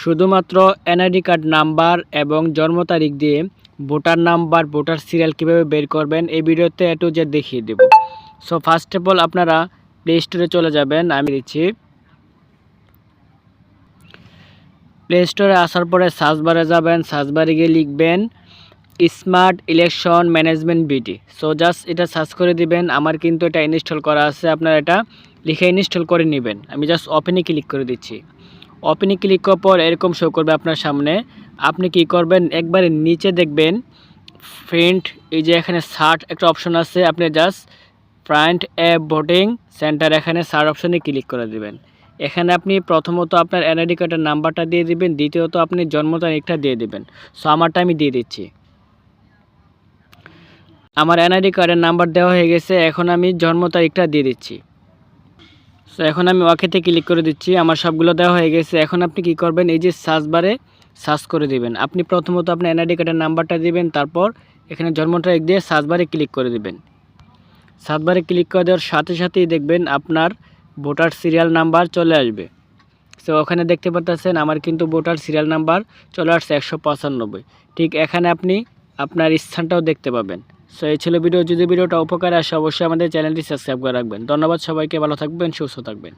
শুধুমাত্র NID card number এবং জন্ম তারিখ দিয়ে ভোটার নাম্বার, ভোটার সিরিয়াল কীভাবে বের করবেন, এই ভিডিওতে এ টু জেড দেখিয়ে দেব। সো ফার্স্ট অফ অল আপনারা প্লে স্টোরে চলে যাবেন, আমি দিচ্ছি। প্লে স্টোরে আসার পরে সার্চ বারে যাবেন সার্চ বারে গিয়ে লিখবেন স্মার্ট ইলেকশন ম্যানেজমেন্ট বিটি সো জাস্ট এটা সার্চ করে দিবেন, আমার কিন্তু এটা ইনস্টল করা আছে, আপনারা এটা লিখে ইনস্টল করে নেবেন। আমি জাস্ট ওপেনে ক্লিক করে দিচ্ছি। ওপেনে ক্লিক করার পর এরকম শো করবে আপনার সামনে। আপনি কি করবেন? একবারে নিচে দেখবেন প্রিন্ট এই যে এখানে সার্ট একটা অপশন আছে, আপনি just print app voting center এখানে সার্ট অপশনে ক্লিক করে দেবেন। এখানে আপনি প্রথমত আপনার এনআইডি কার্ডের নাম্বারটা দিয়ে দিবেন, দ্বিতীয়ত আপনি জন্ম তারিখটা দিয়ে দিবেন। সো আমারটা আমি দিয়ে দিচ্ছি। আমার এনআইডি কার্ডের নাম্বার দেওয়া হয়ে গেছে, এখন আমি জন্ম তারিখটা দিয়ে দিচ্ছি। সো এখন আমি ওয়াকেতে ক্লিক করে দিচ্ছি, আমার সবগুলো দেওয়া হয়ে গেছে। এখন আপনি কি করবেন, এই যে সার্চ বারে সার্চ করে দিবেন। আপনি প্রথমত আপনার এনআইডি কার্ডের নাম্বারটা দিবেন, তারপর এখানে জন্ম তারিখ দিয়ে সার্চ বারে ক্লিক করে দিবেন। সার্চ বারে ক্লিক করে দেওয়ার সাথে সাথেই দেখবেন আপনার ভোটার সিরিয়াল নাম্বার চলে আসবে। সো ওখানে দেখতে পাচ্ছেন আমার কিন্তু ভোটার সিরিয়াল নাম্বার চলে আসছে একশো পঁচানব্বই। ঠিক এখানে আপনি আপনার স্থানটাও দেখতে পাবেন। সো এই ছিল ভিডিও যদি ভিডিওটা উপকার আসে, অবশ্যই আমাদের চ্যানেলটি সাবস্ক্রাইব করে রাখবেন। ধন্যবাদ সবাইকে, ভালো থাকবেন, সুস্থ থাকবেন।